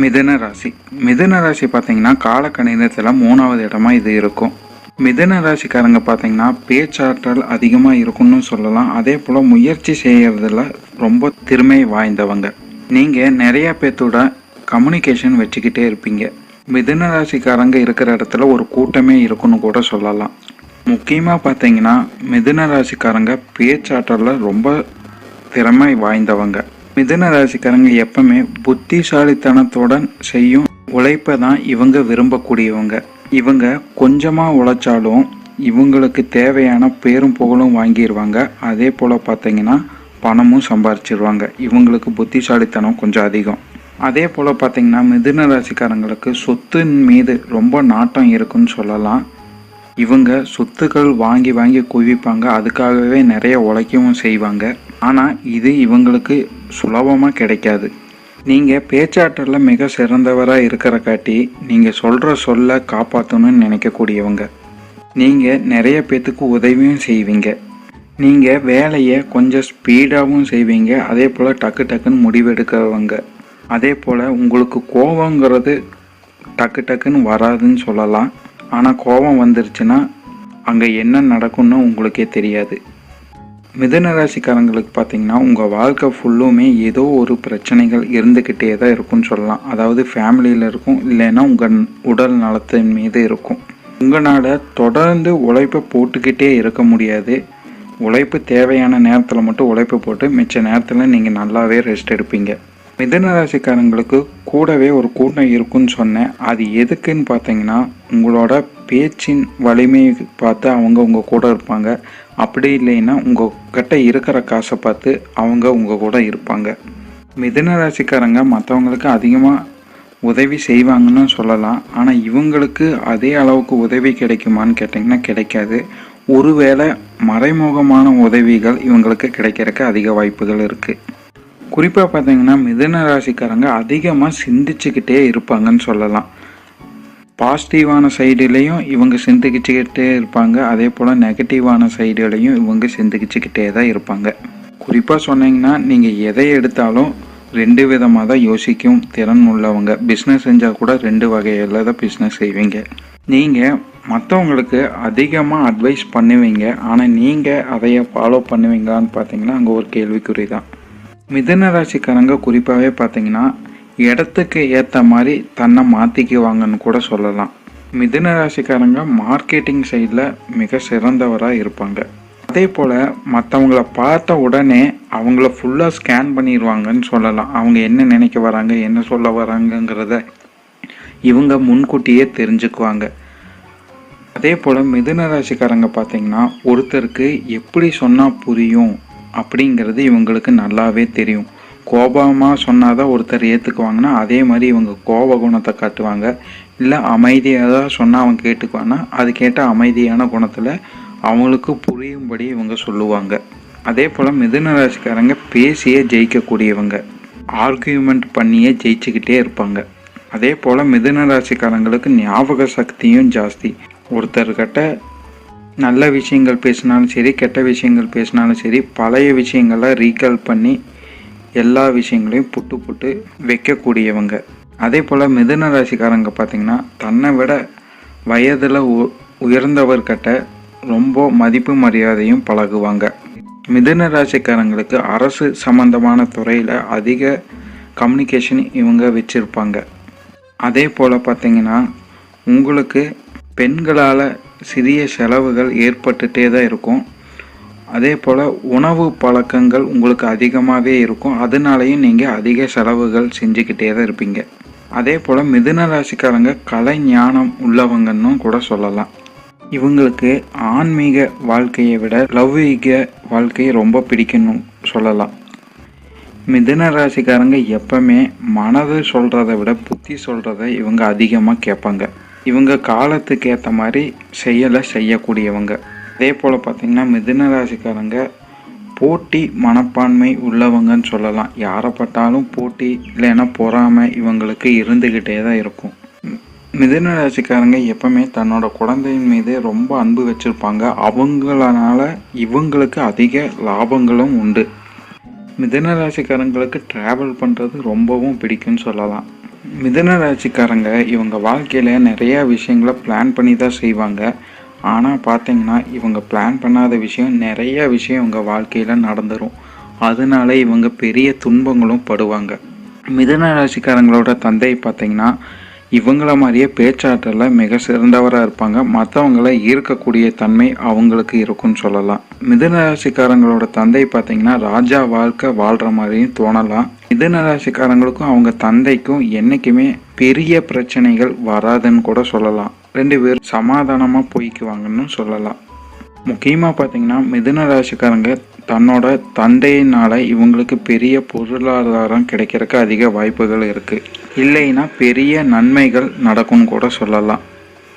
மிதுன ராசி. மிதுன ராசி பார்த்தீங்கன்னா காலக்கணிதத்தில் மூணாவது இடமா இது இருக்கும். மிதுன ராசிக்காரங்க பார்த்தீங்கன்னா பேச்சாற்றல் அதிகமாக இருக்கும்னு சொல்லலாம். அதே போல் முயற்சி செய்கிறதுல ரொம்ப திறமை வாய்ந்தவங்க. நீங்கள் நிறைய பேர்த்தோட கம்யூனிகேஷன் வச்சுக்கிட்டே இருப்பீங்க. மிதுன ராசிக்காரங்க இருக்கிற இடத்துல ஒரு கூட்டமே இருக்குன்னு கூட சொல்லலாம். முக்கியமாக பார்த்தீங்கன்னா மிதுன ராசிக்காரங்க பேச்சாற்றலில் ரொம்ப திறமை வாய்ந்தவங்க. மிதன ராசிக்காரங்க எப்பவுமே புத்திசாலித்தனத்துடன் செய்யும் உழைப்பை தான் இவங்க விரும்பக்கூடியவங்க. இவங்க கொஞ்சமாக உழைச்சாலும் இவங்களுக்கு தேவையான பேரும் புகழும் வாங்கிடுவாங்க அதே போல் பார்த்தீங்கன்னா பணமும் சம்பாரிச்சிருவாங்க. இவங்களுக்கு புத்திசாலித்தனம் கொஞ்சம் அதிகம். அதே போல் பார்த்தீங்கன்னா மிதுன ராசிக்காரங்களுக்கு சொத்தின் மீது ரொம்ப நாட்டம் இருக்குன்னு சொல்லலாம். இவங்க சொத்துக்கள் வாங்கி வாங்கி குவிப்பாங்க. அதுக்காகவே நிறைய உழைக்கவும் செய்வாங்க. ஆனால் இது இவங்களுக்கு சுலபமாக கிடைக்காது. நீங்கள் பேச்சாற்றலில் மிக சிறந்தவராக இருக்கிற காட்டி நீங்கள் சொல்கிற சொல்ல காப்பாற்றணும்னு நினைக்கக்கூடியவங்க. நீங்கள் நிறைய பேத்துக்கு உதவியும் செய்வீங்க. நீங்கள் வேலையை கொஞ்சம் ஸ்பீடாகவும் செய்வீங்க. அதே போல் டக்கு டக்குன்னு முடிவெடுக்கிறவங்க. அதே போல் உங்களுக்கு கோபங்கிறது டக்கு டக்குன்னு வராதுன்னு சொல்லலாம். ஆனால் கோபம் வந்துருச்சுன்னா அங்கே என்ன நடக்கும்னு உங்களுக்கே தெரியாது. மிதனராசிக்காரங்களுக்கு பார்த்தீங்கன்னா உங்கள் வாழ்க்கை ஃபுல்லுமே ஏதோ ஒரு பிரச்சனைகள் இருந்துக்கிட்டே தான் இருக்கும்னு சொல்லலாம். அதாவது ஃபேமிலியில் இருக்கும் இல்லைன்னா உங்கள் உடல் நலத்தின் மீது இருக்கும். உங்களால் தொடர்ந்து உழைப்பை போட்டுக்கிட்டே இருக்க முடியாது. உழைப்பு தேவையான நேரத்தில் மட்டும் உழைப்பு போட்டு மிச்ச நேரத்தில் நீங்கள் நல்லாவே ரெஸ்ட் எடுப்பீங்க. மிதுன ராசிக்காரங்களுக்கு கூடவே ஒரு கூட்டம் இருக்குன்னு சொன்னேன். அது எதுக்குன்னு பார்த்தீங்கன்னா உங்களோட பேச்சின் வலிமையை பார்த்து அவங்க உங்கள் கூட இருப்பாங்க. அப்படி இல்லைன்னா உங்கள் கிட்ட இருக்கிற காசை பார்த்து அவங்க உங்கள் கூட இருப்பாங்க. மிதுன ராசிக்காரங்க மற்றவங்களுக்கு அதிகமாக உதவி செய்வாங்கன்னு சொல்லலாம். ஆனால் இவங்களுக்கு அதே அளவுக்கு உதவி கிடைக்குமான்னு கேட்டிங்கன்னா கிடைக்காது. ஒருவேளை மறைமுகமான உதவிகள் இவங்களுக்கு கிடைக்கிறதுக்கு அதிக வாய்ப்புகள் இருக்குது குறிப்பாக பார்த்தீங்கன்னா மிதுன ராசிக்காரங்க அதிகமாக சிந்திச்சுக்கிட்டே இருப்பாங்கன்னு சொல்லலாம். பாசிட்டிவான சைடுலேயும் இவங்க சிந்திக்கிச்சுக்கிட்டே இருப்பாங்க. அதே போல் நெகட்டிவான சைடுலேயும் இவங்க சிந்திக்கிச்சுக்கிட்டே தான் இருப்பாங்க. குறிப்பாக சொன்னீங்கன்னா நீங்கள் எதை எடுத்தாலும் ரெண்டு விதமாக தான் யோசிக்கும் திறன் உள்ளவங்க. பிஸ்னஸ் செஞ்சால் கூட ரெண்டு வகையில் தான் பிஸ்னஸ் செய்வீங்க. நீங்கள் மற்றவங்களுக்கு அதிகமாக அட்வைஸ் பண்ணுவீங்க. ஆனால் நீங்கள் அதைய ஃபாலோ பண்ணுவீங்களான்னு பார்த்தீங்கன்னா அங்கே ஒரு கேள்விக்குறி தான். மிதன ராசிக்காரங்க குறிப்பாகவே பார்த்தீங்கன்னா இடத்துக்கு ஏற்ற மாதிரி தன்னை மாற்றிக்குவாங்கன்னு கூட சொல்லலாம். மிதுன ராசிக்காரங்க மார்க்கெட்டிங் சைடில் மிக சிறந்தவராக இருப்பாங்க. அதே போல் மற்றவங்கள பார்த்த உடனே அவங்கள ஃபுல்லாக ஸ்கேன் பண்ணிடுவாங்கன்னு சொல்லலாம். அவங்க என்ன நினைக்க வராங்க என்ன சொல்ல வராங்கங்கிறத இவங்க முன்கூட்டியே தெரிஞ்சுக்குவாங்க. அதே போல் மிதுன ராசிக்காரங்க பார்த்திங்கன்னா ஒருத்தருக்கு எப்படி சொன்னால் புரியும் அப்படிங்கிறது இவங்களுக்கு நல்லாவே தெரியும். கோபமாக சொன்னால் தான் ஒருத்தர் ஏற்றுக்குவாங்கன்னா அதே மாதிரி இவங்க கோப குணத்தை காட்டுவாங்க. இல்லை அமைதியாக தான் சொன்னால் அவங்க கேட்டுக்குவாங்கன்னா அது கேட்ட அமைதியான குணத்தில் அவங்களுக்கு புரியும்படி இவங்க சொல்லுவாங்க. அதே போல் மிதுன ராசிக்காரங்க பேசியே ஜெயிக்கக்கூடியவங்க. ஆர்கியூமெண்ட் பண்ணியே ஜெயிச்சுக்கிட்டே இருப்பாங்க. அதே போல் மிதுன ராசிக்காரங்களுக்கு ஞாபக சக்தியும் ஜாஸ்தி. ஒருத்தர்கிட்ட நல்ல விஷயங்கள் பேசினாலும் சரி கெட்ட விஷயங்கள் பேசினாலும் சரி பழைய விஷயங்களை ரீகால் பண்ணி எல்லா விஷயங்களையும் புட்டு புட்டு வைக்கக்கூடியவங்க. அதே போல் மிதுன ராசிக்காரங்க பார்த்திங்கன்னா தன்னை விட வயதில் உ உயர்ந்தவர்கிட்ட ரொம்ப மதிப்பு மரியாதையும் பழகுவாங்க. மிதுன ராசிக்காரங்களுக்கு அரசு சம்பந்தமான துறையில் அதிக கம்யூனிகேஷன் இவங்க வச்சுருப்பாங்க. அதே போல் பார்த்திங்கன்னா உங்களுக்கு பெண்களால் சிறிய செலவுகள் ஏற்பட்டுகிட்டே தான் இருக்கும். அதே போல் உணவு பழக்கங்கள் உங்களுக்கு அதிகமாகவே இருக்கும். அதனாலையும் நீங்கள் அதிக செலவுகள் செஞ்சுக்கிட்டே தான் இருப்பீங்க. அதே போல் மிதுன ராசிக்காரங்க கலை ஞானம் உள்ளவங்கன்னு கூட சொல்லலாம். இவங்களுக்கு ஆன்மீக வாழ்க்கையை விட லௌகீக வாழ்க்கையை ரொம்ப பிடிக்கணும் சொல்லலாம். மிதுன ராசிக்காரங்க எப்பவுமே மனது சொல்கிறத விட புத்தி சொல்கிறத இவங்க அதிகமாக கேட்பாங்க. இவங்க காலத்துக்கு ஏற்ற மாதிரி செயலை செய்யக்கூடியவங்க. அதே போல் பார்த்திங்கன்னா மிதுன ராசிக்காரங்க போட்டி மனப்பான்மை உள்ளவங்கன்னு சொல்லலாம். யாரை பட்டாலும் போட்டி இல்லைன்னா பொறாமை இவங்களுக்கு இருந்துக்கிட்டே தான் இருக்கும். மிதுன ராசிக்காரங்க எப்பவுமே தன்னோட குழந்தையின் மீது ரொம்ப அன்பு வச்சுருப்பாங்க. அவங்களனால இவங்களுக்கு அதிக லாபங்களும் உண்டு. மிதுன ராசிக்காரங்களுக்கு ட்ராவல் பண்ணுறது ரொம்பவும் பிடிக்கும்னு சொல்லலாம். மிதுன ராசிக்காரங்க இவங்க வாழ்க்கையில் நிறையா விஷயங்களை பிளான் பண்ணி தான் செய்வாங்க. ஆனால் பார்த்தீங்கன்னா இவங்க பிளான் பண்ணாத விஷயம் நிறைய விஷயம் இவங்க வாழ்க்கையில் நடந்துரும். அதனால இவங்க பெரிய துன்பங்களும் படுவாங்க. மிதன ராசிக்காரங்களோட தந்தை பார்த்தீங்கன்னா இவங்கள மாதிரியே பேச்சாற்றலில் மிக சிறந்தவராக இருப்பாங்க. மற்றவங்கள ஈர்க்கக்கூடிய தன்மை அவங்களுக்கு இருக்கும்னு சொல்லலாம். மிதன ராசிக்காரங்களோட தந்தை பார்த்தீங்கன்னா ராஜா வாழ்க்கை வாழ்கிற மாதிரியும் தோணலாம். மிதன ராசிக்காரங்களுக்கும் அவங்க தந்தைக்கும் என்றைக்குமே பெரிய பிரச்சனைகள் வராதுன்னு கூட சொல்லலாம். ரெண்டு பேரும் சமாதானமாக போய்க்குவாங்கன்னு சொல்லலாம். முக்கியமாக பார்த்தீங்கன்னா மிதுன ராசிக்காரங்க தன்னோட தந்தையினால் இவங்களுக்கு பெரிய பொருளாதாரம் கிடைக்கிறதுக்கு அதிக வாய்ப்புகள் இருக்குது இல்லைன்னா பெரிய நன்மைகள் நடக்கும்னு கூட சொல்லலாம்.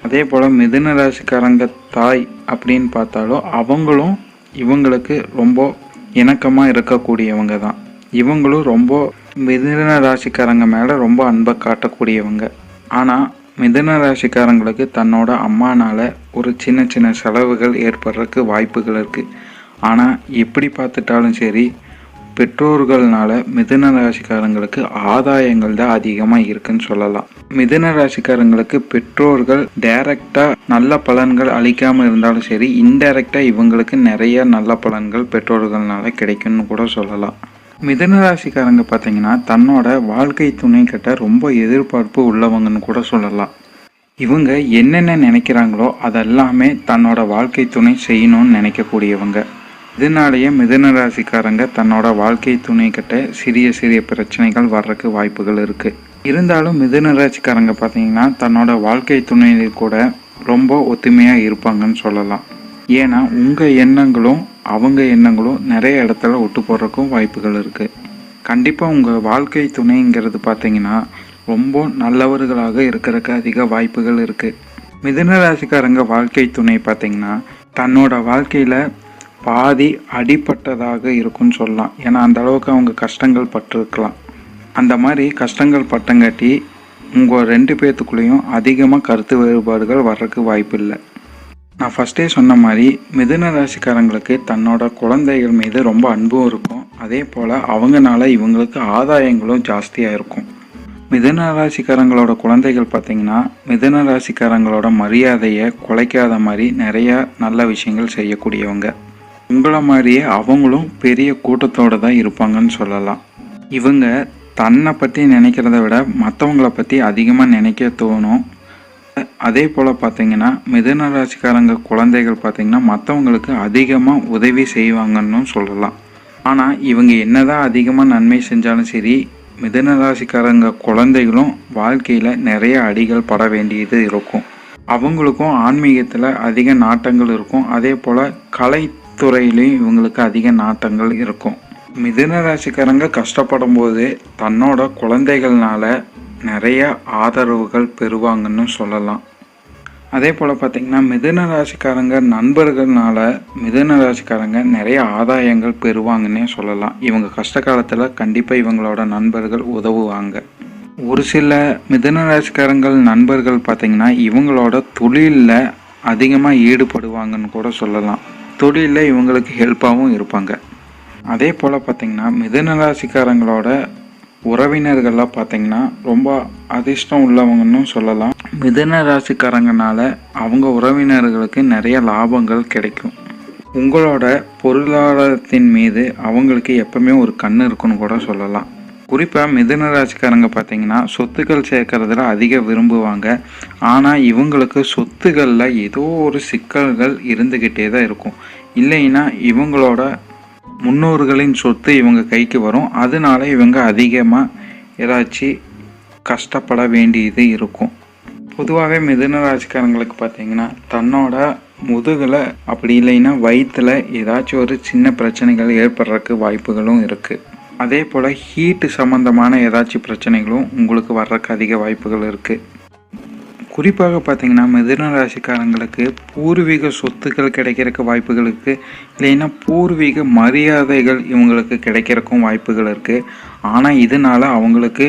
அதே போல் மிதுன ராசிக்காரங்க தாய் அப்படின்னு பார்த்தாலும் அவங்களும் இவங்களுக்கு ரொம்ப இணக்கமாக இருக்கக்கூடியவங்க தான். இவங்களும் ரொம்ப மிதுன ராசிக்காரங்க மேலே ரொம்ப அன்பை காட்டக்கூடியவங்க. ஆனால் மிதுன ராசிக்காரங்களுக்கு தன்னோட அம்மானால் ஒரு சின்ன சின்ன செலவுகள் ஏற்படுறதுக்கு வாய்ப்புகள் இருக்குது ஆனால் எப்படி பார்த்துட்டாலும் சரி பெற்றோர்கள்னால மிதுன ராசிக்காரங்களுக்கு ஆதாயங்கள் தான் அதிகமாக இருக்குன்னு சொல்லலாம். மிதுன ராசிக்காரங்களுக்கு பெற்றோர்கள் டைரக்டாக நல்ல பலன்கள் அளிக்காமல் இருந்தாலும் சரி இன்டைரக்டாக இவங்களுக்கு நிறைய நல்ல பலன்கள் பெற்றோர்கள்னால கிடைக்கும்னு கூட சொல்லலாம். மிதனராசிக்காரங்க பார்த்தீங்கன்னா தன்னோட வாழ்க்கை துணை கிட்ட ரொம்ப எதிர்பார்ப்பு உள்ளவங்கன்னு கூட சொல்லலாம். இவங்க என்னென்ன நினைக்கிறாங்களோ அதெல்லாமே தன்னோட வாழ்க்கை துணை செய்யணும்னு நினைக்கக்கூடியவங்க. இதனாலேயே மிதுன ராசிக்காரங்க தன்னோட வாழ்க்கை துணை கிட்ட சிறிய சிறிய பிரச்சனைகள் வர்றதுக்கு வாய்ப்புகள் இருக்குது இருந்தாலும் மிதுன ராசிக்காரங்க பார்த்தீங்கன்னா தன்னோட வாழ்க்கை துணை கூட ரொம்ப ஒத்துமையாக இருப்பாங்கன்னு சொல்லலாம். ஏன்னா உங்கள் எண்ணங்களும் அவங்க எண்ணங்களும் நிறைய இடத்துல ஒட்டு போடுறதுக்கும் வாய்ப்புகள் இருக்குது கண்டிப்பாக உங்கள் வாழ்க்கை துணைங்கிறது பார்த்தீங்கன்னா ரொம்ப நல்லவர்களாக இருக்கிறதுக்கு அதிக வாய்ப்புகள் இருக்குது மிதுன ராசிக்காரங்க வாழ்க்கை துணை பார்த்தீங்கன்னா தன்னோட வாழ்க்கையில் பாதி அடிப்பட்டதாக இருக்கும்னு சொல்லலாம். ஏன்னா அந்த அளவுக்கு அவங்க கஷ்டங்கள் பட்டிருக்கலாம். அந்த மாதிரி கஷ்டங்கள் பட்டங்காட்டி உங்கள் ரெண்டு பேர்த்துக்குள்ளேயும் அதிகமாக கருத்து வேறுபாடுகள் வர்றதுக்கு வாய்ப்பு இல்லை நான் ஃபஸ்ட்டே சொன்ன மாதிரி மிதுன ராசிக்காரங்களுக்கு தன்னோட குழந்தைகள் மீது ரொம்ப அன்பும் இருக்கும். அதே போல் அவங்கனால இவங்களுக்கு ஆதாயங்களும் ஜாஸ்தியாக இருக்கும். மிதுன ராசிக்காரங்களோட குழந்தைகள் பார்த்தீங்கன்னா மிதுன ராசிக்காரங்களோட மரியாதையை குலைக்காத மாதிரி நிறையா நல்ல விஷயங்கள் செய்யக்கூடியவங்க. உங்களை மாதிரியே அவங்களும் பெரிய கூட்டத்தோடு தான் இருப்பாங்கன்னு சொல்லலாம். இவங்க தன்னை பற்றி நினைக்கிறத விட மற்றவங்கள பற்றி அதிகமாக நினைக்க தோணும். அதே போல் பார்த்தீங்கன்னா மிதுன ராசிக்காரங்க குழந்தைகள் பார்த்தீங்கன்னா மற்றவங்களுக்கு அதிகமாக உதவி செய்வாங்கன்னு சொல்லலாம். ஆனால் இவங்க என்னதான் அதிகமாக நன்மை செஞ்சாலும் சரி மிதுன ராசிக்காரங்க குழந்தைகளும் வாழ்க்கையில் நிறைய அடிகள் பட வேண்டியது இருக்கும். அவங்களுக்கும் ஆன்மீகத்தில் அதிக நாட்டங்கள் இருக்கும். அதே போல் கலைத்துறையிலையும் இவங்களுக்கு அதிக நாட்டங்கள் இருக்கும். மிதுன ராசிக்காரங்க கஷ்டப்படும் போது தன்னோட குழந்தைகள்னால நிறைய ஆதரவுகள் பெறுவாங்கன்னு சொல்லலாம். அதே போல் பார்த்திங்கன்னா மிதுன ராசிக்காரங்க நண்பர்கள்னால மிதுன ராசிக்காரங்க நிறைய ஆதாயங்கள் பெறுவாங்கன்னே சொல்லலாம். இவங்க கஷ்ட காலத்தில் கண்டிப்பாக இவங்களோட நண்பர்கள் உதவுவாங்க. ஒரு சில மிதுன ராசிக்காரங்கள் நண்பர்கள் பார்த்திங்கன்னா இவங்களோட தொழிலில் அதிகமாக ஈடுபடுவாங்கன்னு கூட சொல்லலாம். தொழிலில் இவங்களுக்கு ஹெல்ப்பாகவும் இருப்பாங்க. அதே போல் பார்த்திங்கன்னா மிதுன ராசிக்காரங்களோட உறவினர்கள்லாம் பார்த்தீங்கன்னா ரொம்ப அதிர்ஷ்டம் உள்ளவங்கன்னு சொல்லலாம். மிதன ராசிக்காரங்கனால அவங்க உறவினர்களுக்கு நிறைய லாபங்கள் கிடைக்கும். உங்களோட பொருளாதாரத்தின் மீது அவங்களுக்கு எப்பவுமே ஒரு கண் இருக்குன்னு கூட சொல்லலாம். குறிப்பாக மிதன ராசிக்காரங்க பார்த்தீங்கன்னா சொத்துக்கள் சேர்க்கறதுல அதிக விரும்புவாங்க. ஆனால் இவங்களுக்கு சொத்துக்களில் ஏதோ ஒரு சிக்கல்கள் இருந்துக்கிட்டே தான் இருக்கும். இல்லைன்னா இவங்களோட முன்னோர்களின் சொத்து இவங்க கைக்கு வரும். அதனால இவங்க அதிகமாக ஏதாச்சும் கஷ்டப்பட வேண்டியது இருக்கும். பொதுவாகவே மிதுன ராசிக்காரங்களுக்கு பார்த்தீங்கன்னா தன்னோட முதுகில் அப்படி இல்லைன்னா வயிற்றில் ஏதாச்சும் ஒரு சின்ன பிரச்சனைகள் ஏற்படுறதுக்கு வாய்ப்புகளும் இருக்குது அதே போல் ஹீட்டு சம்மந்தமான ஏதாச்சும் பிரச்சனைகளும் உங்களுக்கு வர்றதுக்கு அதிக வாய்ப்புகள் இருக்குது குறிப்பாக பார்த்தீங்கன்னா மிதுன ராசிக்காரங்களுக்கு பூர்வீக சொத்துக்கள் கிடைக்கிறதுக்கு வாய்ப்புகள் இருக்குது இல்லைன்னா பூர்வீக மரியாதைகள் இவங்களுக்கு கிடைக்கிறக்கும் வாய்ப்புகள் இருக்குது ஆனால் இதனால் அவங்களுக்கு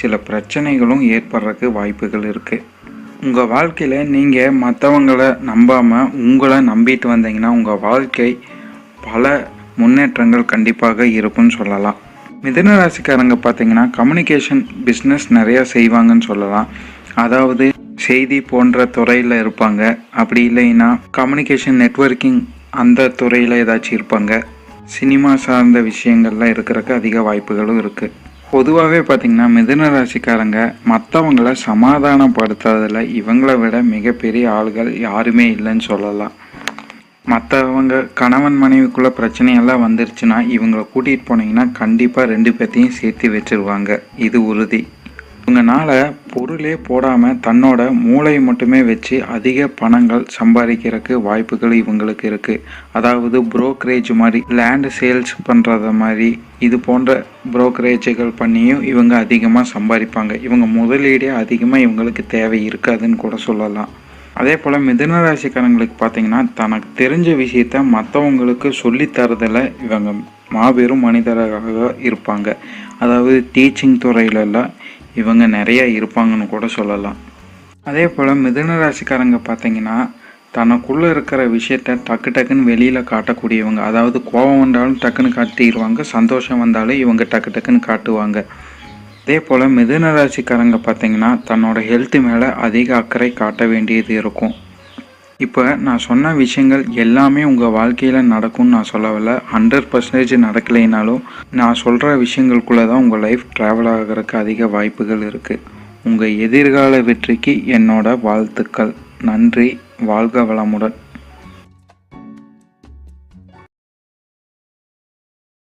சில பிரச்சனைகளும் ஏற்படுறதுக்கு வாய்ப்புகள் இருக்குது உங்கள் வாழ்க்கையில் நீங்கள் மற்றவங்களை நம்பாமல் உங்களை நம்பிட்டு வந்தீங்கன்னா உங்கள் வாழ்க்கை பல முன்னேற்றங்கள் கண்டிப்பாக இருக்கும்னு சொல்லலாம். மிதன ராசிக்காரங்க பார்த்தீங்கன்னா கம்யூனிகேஷன் பிஸ்னஸ் நிறையா செய்வாங்கன்னு சொல்லலாம். அதாவது செய்தி போன்ற துறையில் இருப்பாங்க. அப்படி இல்லைன்னா கம்யூனிகேஷன் நெட்வொர்க்கிங் அந்த துறையில் ஏதாச்சும் இருப்பாங்க. சினிமா சார்ந்த விஷயங்கள்லாம் இருக்கிறக்கு அதிக வாய்ப்புகளும் இருக்குது பொதுவாகவே பார்த்திங்கன்னா மிதுன ராசிக்காரங்க மற்றவங்கள சமாதானப்படுத்துறதில் இவங்கள விட மிகப்பெரிய ஆள்கள் யாருமே இல்லைன்னு சொல்லலாம். மற்றவங்க கணவன் மனைவிக்குள்ளே பிரச்சனையெல்லாம் வந்துருச்சுன்னா இவங்களை கூட்டிகிட்டு போனீங்கன்னா கண்டிப்பாக ரெண்டு பேர்த்தையும் சேர்த்து வச்சுருவாங்க. இது உறுதி. இவங்கனால பொருளே போடாமல் தன்னோட மூளையை மட்டுமே வச்சு அதிக பணங்கள் சம்பாதிக்கிறதுக்கு வாய்ப்புகள் இவங்களுக்கு இருக்குது அதாவது புரோக்கரேஜ் மாதிரி லேண்டு சேல்ஸ் பண்ணுறத மாதிரி இது போன்ற புரோக்கரேஜுகள் பண்ணியும் இவங்க அதிகமாக சம்பாதிப்பாங்க. இவங்க முதலீடே அதிகமாக இவங்களுக்கு தேவை இருக்காதுன்னு கூட சொல்லலாம். அதே போல் மிதுன ராசிக்காரங்களுக்கு பார்த்தீங்கன்னா தனக்கு தெரிஞ்ச விஷயத்த மற்றவங்களுக்கு சொல்லித் தரதில் இவங்க மாபெரும் மனிதராக இருப்பாங்க. அதாவது டீச்சிங் துறையிலலாம் இவங்க நிறைய இருப்பாங்கன்னு கூட சொல்லலாம். அதே போல் மிதுன ராசிக்காரங்க பார்த்தீங்கன்னா தனக்குள்ளே இருக்கிற விஷயத்த டக்கு டக்குன்னு வெளியில் காட்டக்கூடியவங்க. அதாவது கோபம் வந்தாலும் டக்குன்னு காட்டிடுவாங்க சந்தோஷம் வந்தாலும் இவங்க டக்கு டக்குன்னு காட்டுவாங்க. அதே போல் மிதுன ராசிக்காரங்க பார்த்தீங்கன்னா தன்னோட ஹெல்த் மேலே அதிக அக்கறை காட்ட வேண்டியது இருக்கும். இப்போ நான் சொன்ன விஷயங்கள் எல்லாமே உங்கள் வாழ்க்கையில் நடக்கும்னு நான் சொல்லவில்லை. ஹண்ட்ரட் பர்சன்டேஜ் நடக்கலைனாலும் நான் சொல்கிற விஷயங்களுக்குள்ளே தான் உங்கள் லைஃப் ட்ராவல் ஆகிறதுக்கு அதிக வாய்ப்புகள் இருக்குது உங்கள் எதிர்கால வெற்றிக்கு என்னோட வாழ்த்துக்கள். நன்றி. வாழ்க வளமுடன்.